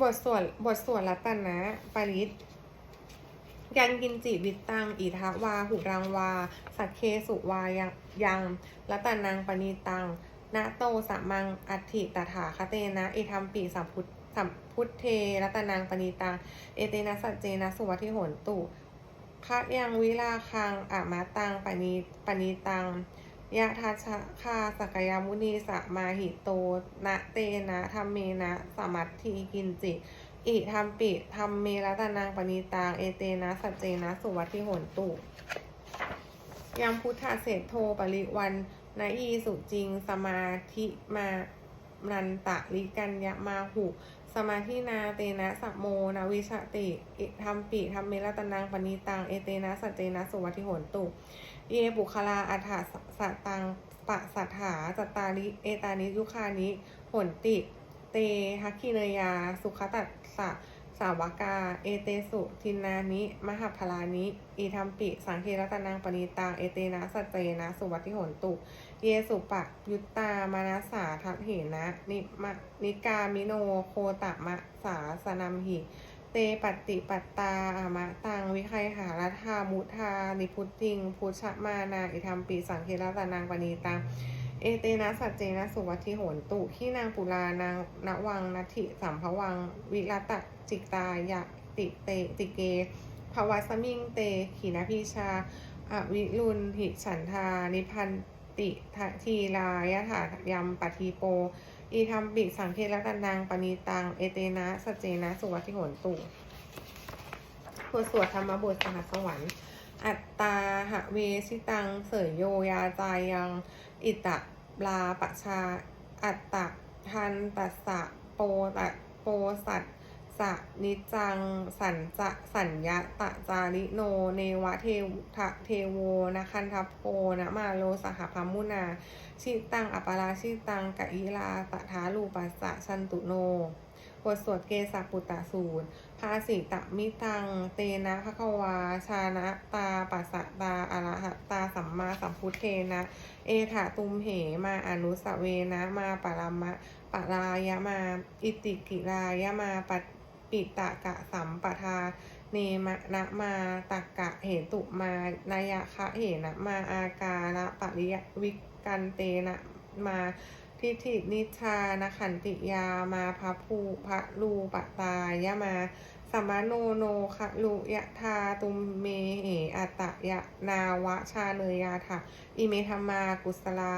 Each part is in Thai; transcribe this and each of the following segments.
บทสวดบทสวดรัตนะปาริตยันกินจิวิตตังอิทาวา หุรังวา สักเคสุวายังยังรัตนังปณีตังนะโตสะมังอัตถิตถาคเตนะเอธัมปีสัมพุทสัมพุทเทรัตนังปณีตัง เอเตนะสัจเจนะสุวัติโหนตุคะยังวิลาคังอะมาตังปณีปณีตัง ยะทัชคาสกยามุนีสะมาหิโตนะเตนะธรรมเมนะสมัตทีกินจิอิธรรมปิธรรมเมรัตนังปณีตังเอเตนะสัจเจนะสุวัติโหนตุยังพุทธเศธโทปริวันนาอีสุจริง สมาธิมานันตะลิกัญญามาหุ มาธินาเตนะสัมโมนาวิชติอิธรรมปิธรรมเมรตนังปณีตังเอเตนะสัจเจนะสุวัติโหนตุ เยบุคลาอัฏฐสะตังปะสัทธาจตาริเอตานิยุคานิผลติ เตฮักคิเนยา สุขตัสสะสาวกา เอเตสุทินานิ มหาพลานิอีทัมปิ สังเครตนังปณีตังเอเตนะสัจเจนะสุวัติโหนตุ เยสุปะยุตตามานาสาทัพเหนะนิมะนิกามิโนโคตมะสาสนัมหิ เตปติปัตตาอามะตังวิไคหารัธามุทานิพุติงพุชมานาอิธรรมปีสังเครัตนังปณีตังเอเตนะสัจเจนะสุวัติโหนตุที่นางปุรานางนวังนัติสัมภวัง วิรัตจิตายะติเตติเกภวัสมิงเตขีนาพิชาอวิรุณหิฉันทานิพัน ติททีลายะถายมปฏิโป อีธรรมปิสังเครัตนังปณีตัง เอเตนะสเจนะสุวัติโหนตุบทสวดธรรมบทสหัสวรรค์ อัตตาหะเวชิตัง เสยโยยาจายัง อิตะลาปะชา อัตตะทันตัสสะโปตะโปสัต สะนิจัง สัญจะสัญญะตะจาริโน เนวะเททะเทโวนะคันทัพโพนะมาโลสหพัมมุนา ชิตังอัปปาราชิตังกะอิลาตะทาลูปัสสะชันตุโนบทสวดเกสปุตตะสูตร ภาสิตะมิตัง เตนะภควา ชานะตาปัสสะตาอรหัตตาสัมมาสัมพุทเทนะ เอถาตุมเหมาอนุสเวนะมาปรมะปรายะมา อิติกิรายะมาป ปิตะกะสัมปทา เนมะนะมาตักกะเหตุมานายะคะเหนะมาอาการะปริยวิกันเตนะมาทิฏฐินิชานขันติยามาพระภูพระลูปตายะมาสัมโนโนคะลุยะธาตุมเมเหอัตะยะนาวะชาเนยาถะอิเมธรรมากุสลา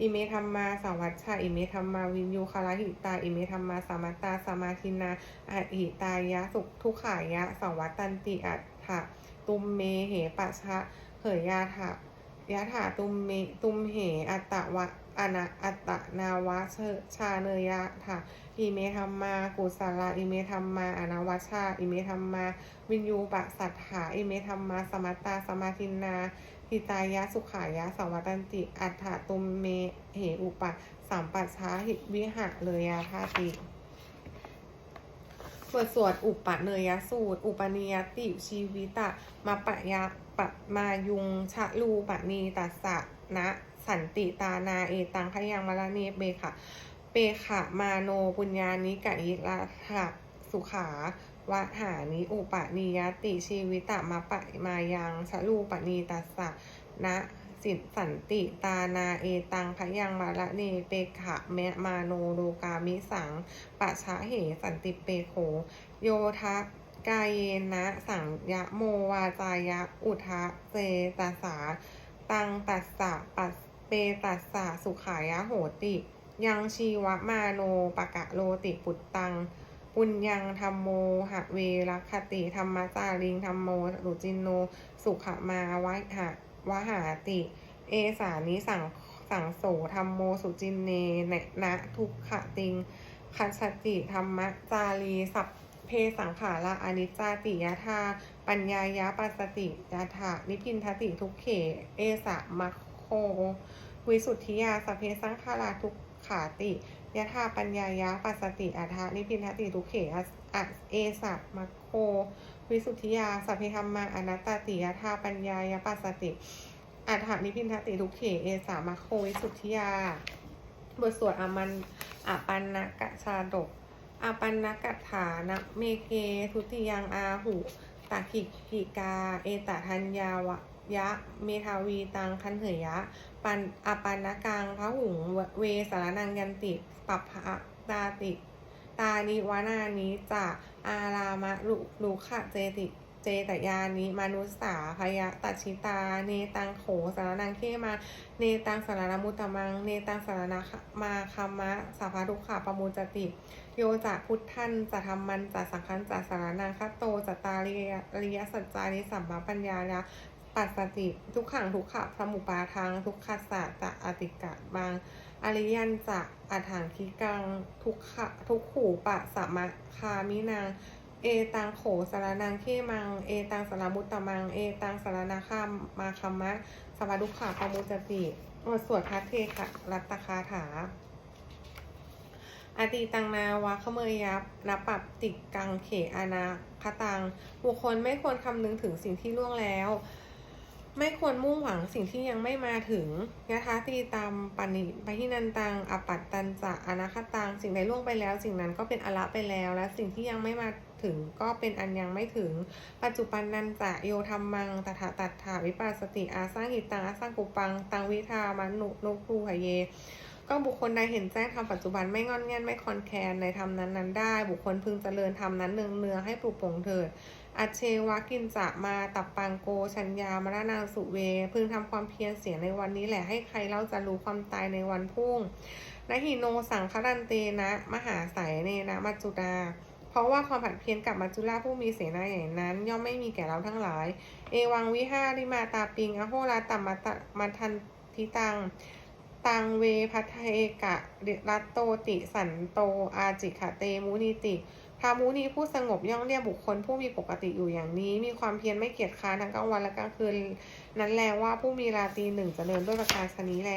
อิเมธรรมาสวัชชาอิเมธรรมาวินยูคาราหิตา อิเมธรรมาสามัตตาสมาทินาอหิตายะสุขทุกขายะสวัตตันติอัฏฐะตุมเมเหปัชะเหยยาถะยะถาตุมเมตุมเหอัตตะวะอนะอัตตะนาวะเชชาเนยะถะอิเมธรรมากุสลาอิเมธรรมาอนาวัชชา อิเมธรรมา วินยูปะสัทธาอิเมธรรมาสมัตตาสมาทินา หิตายะสุขายะสวัตันติ อัฏฐตุมเมเหอุปะสามปัจฉาหิวิหะเลยาธาติบทสวดอุปะเนยสูตร อุปนิยติชีวิตะมาปะยะปะมายุงชะลูปะนีตัสสะนะสันติตานาเอตังขยังมะละเนเบค่ะเปขะมาโนปุญญานิกะอิละทะสุขา วะหานิอุปนิยติชีวิตะมาปะมายังชะลูปนีตัสสะนะสิสันติตานาเอตังพยังมาละเนเปขะเมมาโนโลกามิสังปะชะเหสันติเปโข โยทะกายเยนะสังยะโมวาจายะอุทะเจตสสา ตังตัสสะปัสเปตัสสะสุขายะโหติ ยังชีวะมาโนปะกะโลติปุตตัง ปุญยังธรรมโมหะเวรคติ ธรรมจาริงธรรมโมรุจินโน สุขมาวะหะวะหาติ เอสานิสังสังโสธรรมโมสุจินเนเนนะทุกขติงคัจฉติธรรมจารีสัพเพสังขาราอนิจจาติยธาปัญญายะปัสติยถานิพินทติทุกเข เอสะมัคโค วิสุทธิยาสัพเพสังขาราทุกขาติ ยถาปัญญายะปัสสติอัฏฐานิพินทติทุเขอะอะเอสะมัคโค วิสุทธิยาสัพเพธรรมาอนัตตติยถาปัญญายะปัสสติอัฏฐานิพินทติทุเขเอสามัคโควิสุทธิยาบทสวดอามันอาปันนกะชาดกอาปันนกัตถานะเมเกทุติยังอาหุตาขิกิกา เอตทัญญาวะยะเมทาวีตังคันเหยยะ ปันอปันนกังพระหุงเวสารนังยันติ ปัปภะตาติ ตานิวานานิจะอารามะลุลุขะเจติเจตยานิมนุสสาพยะตัชิตา เนตังโขสารนังเขมา เนตังสารนมุตมัง เนตังสารนามาคัมมะสัพพทุกขาปมุจติ โยจะพุทธันจะธรรมันจะสังคันจะสารนังคัตโตจะตาริยริยสัจจานิสัมมาปัญญาละปัสสติ ทุกขังทุกขะสมุปาทางทุกขัสสะจะอติกะบาง อริยันจะอัฏฐานคิกังทุกขะทุกขู่ปะสัมมะคามินางเอตังโขสารนังเขมัง เอตังสารมุตตมัง เอตังสารนาคามมาคัมมะสัพพะทุขาปมุจจติสวดพัทเทคะรัตตคาถาอติตังนาวะขเมยยับนปับติกังเขอานาคตัง บุคคลไม่ควรคำนึงถึงสิ่งที่ล่วงแล้ว ไม่ควรมุ่งหวังสิ่งที่ยังไม่มาถึงนะคะตีตามปันิปที่นันตังอปัตตันจะอนาคตังสิ่งใดล่วงไปแล้ว สิ่งนั้นก็เป็นอละไปแล้ว และสิ่งที่ยังไม่มาถึงก็เป็นอันยังไม่ถึง ปัจจุบันนันจะโยธรรมังตถาตัตถาวิปัสสติอาสร้างหิตังอาสร้างกุปัง ตังวิทามันุนุคูหเย ก็บุคคลใดเห็นแจ้งทำปัจจุบันไม่งอนแง่นไม่คอนแคนในธรรมนั้นนั้นได้ บุคคลพึงเจริญธรรมนั้นเนืองเนืองให้ปลุกปลงเถิดอัเชวะกินจะมาตับปังโกชัญญามรณาสุเว พึงทำความเพียรเสียในวันนี้แหละให้ใครเล่าจะรู้ความตายในวันพุ่งนะหิโนสังครันเตนะ มหาสายเนนะมัจจุดาเพราะว่าความผัดเพี้ยนกับมัจจุราชผู้มีเสนาใหญ่นั้น ย่อมไม่มีแก่เราทั้งหลาย เอวังวิหาริมาตาปิงอโหราตัมมัตตมัทันทิตัง ตังเวพัทเอกะรัตโตติสันโตอาจิขะเตมุนิติพามุนีผู้สงบย่องเรียกบุคคลผู้มีปกติอยู่อย่างนี้ มีความเพียรไม่เกียจค้านทั้งกลางวันและกลางคืน นั้นแลว่าผู้มีราตรีหนึ่งจเจริญด้วยประการชนี้แล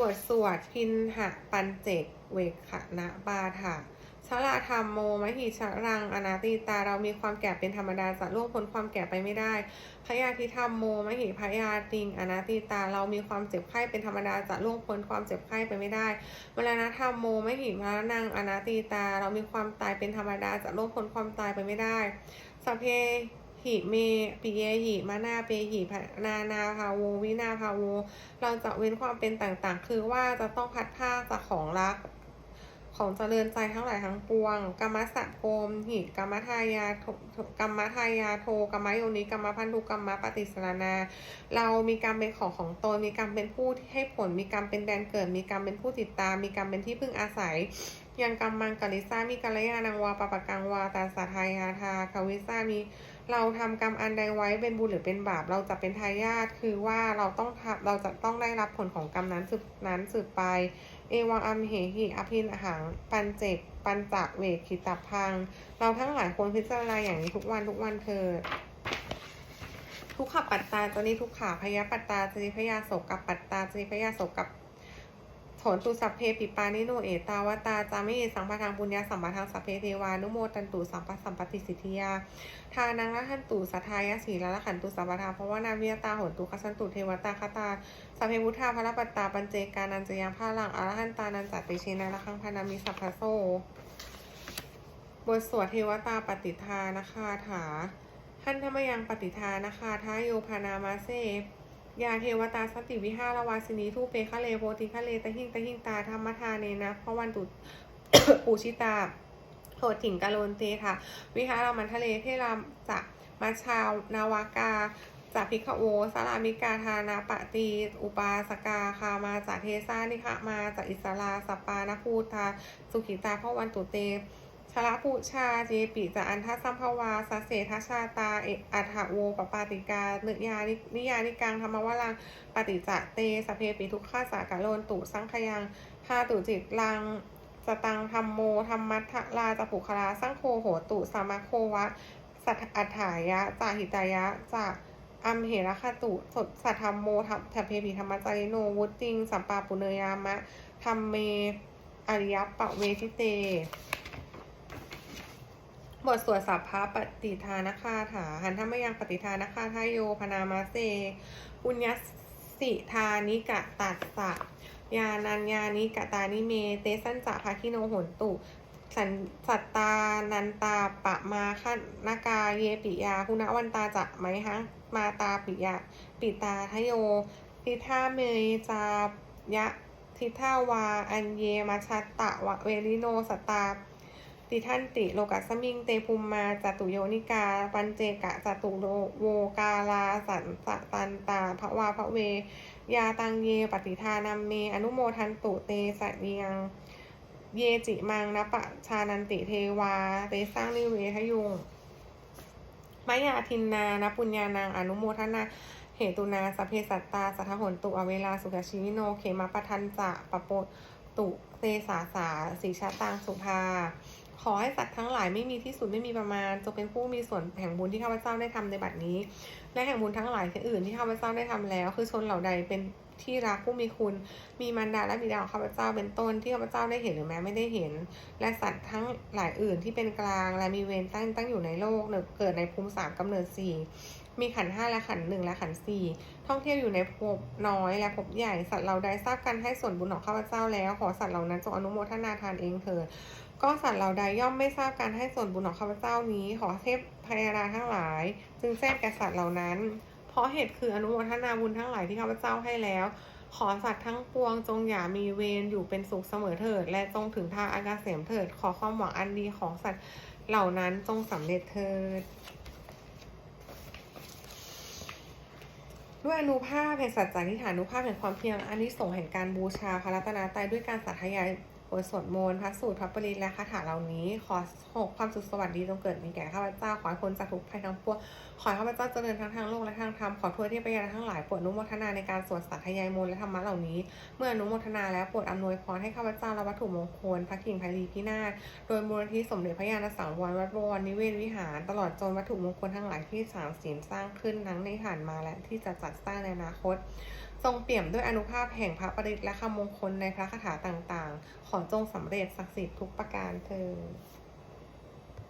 บทสวดพินหะปันเจกเวขนะบาถะ ชลาธรรมโมมหิชรังอนาติตาเรามีความแก่เป็นธรรมดาจะล่วงพ้นความแก่ไปไม่ได้พยาธิธรรมโมมหิพยาติงอนาติตาเรามีความเจ็บไข้เป็นธรรมดาจะล่วงพ้นความเจ็บไข้ไปไม่ได้มรณธรรมโมมหิมรณังอนาติตา เรามีความตายเป็นธรรมดาจะล่วงพ้นความตายไปไม่ได้สัพเพหิเมปิเยหิมานาเปหิพนานาภาโววินาภาโว เราจะเว้นความเป็นต่างๆ คือว่าจะต้องพัดผ้าจากของรัก ของเจริญใจทั้งหลายทั้งปวง กรรมสัตโกมหิกรรมทายาโทกรรมทายาโทกรรมโยนิกรรมพันธุกรรมปฏิสารนาเรามีกรรมเป็นของของตน มีกรรมเป็นผู้ให้ผล มีกรรมเป็นแดนเกิด มีกรรมเป็นผู้ติดตาม มีกรรมเป็นที่พึ่งอาศัย ยังกรรมมังกริซามีกัลยาณังวาปปะกังวาตาสาทายาทาคาวิซามีเราทำกรรมอันใดไว้เป็นบุญหรือเป็นบาป เราจะเป็นทายาทคือว่าเราต้องเราจะต้องได้รับผลของกรรมนั้นสืบนั้นสืบไป เอวังอัมเหหิอภินหัง ปันเจกปันจักเวขิตับพัง เราทั้งหลายควรพิจารณาอย่างนี้ทุกวันทุกวันเถิดทุกขปัตตาจนิทุกขาพยาปัตตาจนิพยาโสกับปัตตาจนิพยาโสกับ โถนตุสัพเพปิปานิโนเอตาวตาจามิสังปทางปุญญาสัมปทางสัพเพเทวานุโมตันตุสัมปะสัมปติสิทธิยา ทานังละหันตุสัทธายสีละละขันตุสัมปทาเพราะว่านาวิยตาโหนตุคัสันตุเทวตาคตาสัพเพพุทธาพระปัตตาปัญเจกานันจยังพาลังอรหันตานันจัตติเชนะละคังพานามิสัพพะโซบทสวดเทวตาปฏิทานะคะถาท่านธรรมยังปฏิทานะคะท้าโยพานามาเซ ยาเทวตาสติวิหารวาสินีทูเปคะเลโพธิคะเลตะหิงตะหิงตาธรรมทาเนนะพระวันตุปูชิตาโหดถิ่งกาโลนเตค่ะ วิหารามันทะเลเทรามจะมาชาวนาวากาจากพิกโวสารามิกาทานาปตี อุปาสกาคามาจากเทสานิคะมาจากอิสราสปานพูทาสุขิตาพระวันตุเต ชละปุชาเจปิจะอันทัสัมภวาสเสทชาตาเออัฏฐโวปปาติกาเนยานินิยานิกังธรรมวลังปฏิจะเตสเพปิทุกขาสากะโลนตุสังขยังพาตุจิตลังสตังธรรมโมธรรมัทธลาจปุคลาสังโฆโหตุสามาโควะ สัทอัฏฐายะจาหิตายะจะอัมเหระคตุสดสัทธรรมโมทัพเพปิธรรมจาริโนวุติงสัมปาปุเนยามะธรรมเมอริยปะเวทิเต บทสวดสัพพะปฏิทานคาถาหันธรรมยังปฏิทานคาทายโยพนามาเซปุญญสิทานิกะตัสสะยานัญญานิกะตานิเม เตสันจะภาคิโนโหนตุสันสัตตานันตาปะมาคนากาเยปิยา คุณวันตาจะไหมหังมาตาปิยาปิตาทโยทิท่าเมยจายะทิท่าวา อันเยมาชัตตะวะเวริโนสตา ติทันติโลกัสสมิง เตภูมมาจตุโยนิกา ปัญเจกะจตุโลโวกาลาสันสตันตาภวาภเวยาตังเย ปฏิทานัมเม อนุโมทันตุเตสะเนียง เยจิมังนปะชานันติเทวา เตสร้างนิเวทยุงมายาทินนานปุญญานางอนุโมทนาเหตุนาสเพสัตตาสัทหนตุอเวลาสุขชีวิโนเขมาปทันจะปะโปตุเตสาสาสีชาตังสุภา ขอให้สัตว์ทั้งหลายไม่มีที่สุดไม่มีประมาณจงเป็นผู้มีส่วนแห่งบุญที่ข้าพเจ้าได้ทำในบัดนี้ และแห่งบุญทั้งหลายอื่นที่ข้าพเจ้าได้ทำแล้ว คือชนเหล่าใดเป็นที่รักผู้มีคุณ มีมารดาและบิดาของข้าพเจ้าเป็นต้นที่ข้าพเจ้าได้เห็นหรือแม้ไม่ได้เห็น และสัตว์ทั้งหลายอื่นที่เป็นกลาง และมีเวรตั้งตั้งอยู่ในโลกเกิดในภูมิสามกำเนิดสี่มีขันห้าและขันหนึ่งและขันสี่ท่องเที่ยวอยู่ในภพน้อยและภพใหญ่สัตว์เราใดทราบกันให้ส่วนบุญของข้าพเจ้าแล้ว ขอสัตว์เหล่านั้นจงอนุโมทนาทานเองเถิด ก็สัตว์เหล่าใดย่อมไม่ทราบการให้ส่วนบุญของข้าพเจ้านี้ ขอเทพพยาดาทั้งหลาย จึงแจ้งแก่สัตว์เหล่านั้น เพราะเหตุคืออนุโมทนาบุญทั้งหลายที่ข้าพเจ้าให้แล้ว ขอสัตว์ทั้งปวงจงอย่ามีเวรอยู่เป็นสุขเสมอเถิด และจงถึงทางอากาเสมเถิด ขอความหวังอันดีของสัตว์เหล่านั้นจงสำเร็จเถิดด้วยอนุภาพแห่งสัจจานิฐานุภาพแห่งความเพียรอันนี้ส่งแห่งการบูชาพระรัตนตรัยด้วยการสาธยาย บทสวดมนต์พระสูตรพระปริตและคาถาเหล่านี้ ขอหกความสุขสวัสดีจงเกิดมีแก่ข้าพเจ้า ขอให้พ้นจากทุกภัยทั้งปวง ขอให้ข้าพเจ้าเจริญทั้งทางโลกและทางธรรม ขอทั่วเทพยาทั้งหลายโปรดนุโมทนาในการสวดสาธยายมนต์และธรรมะเหล่านี้ เมื่อนุโมทนาแล้วโปรดอำนวยพรให้ข้าพเจ้าและวัตถุมงคล พระกิ่งพรีพินาศ โดยมูลนิธิสมเด็จพระญาณสังวรวัดบวรนิเวศวิหาร ตลอดจนวัตถุมงคลทั้งหลายที่สร้างศีลสร้างขึ้นทั้งในผ่านมาและที่จะจัดสร้างในอนาคต ทรงเปี่ยมด้วยอนุภาพแห่งพระปริตและคำมงคลในพระคาถาต่างๆ ขอจงสำเร็จศักดิ์สิทธิ์ทุกประการเถิด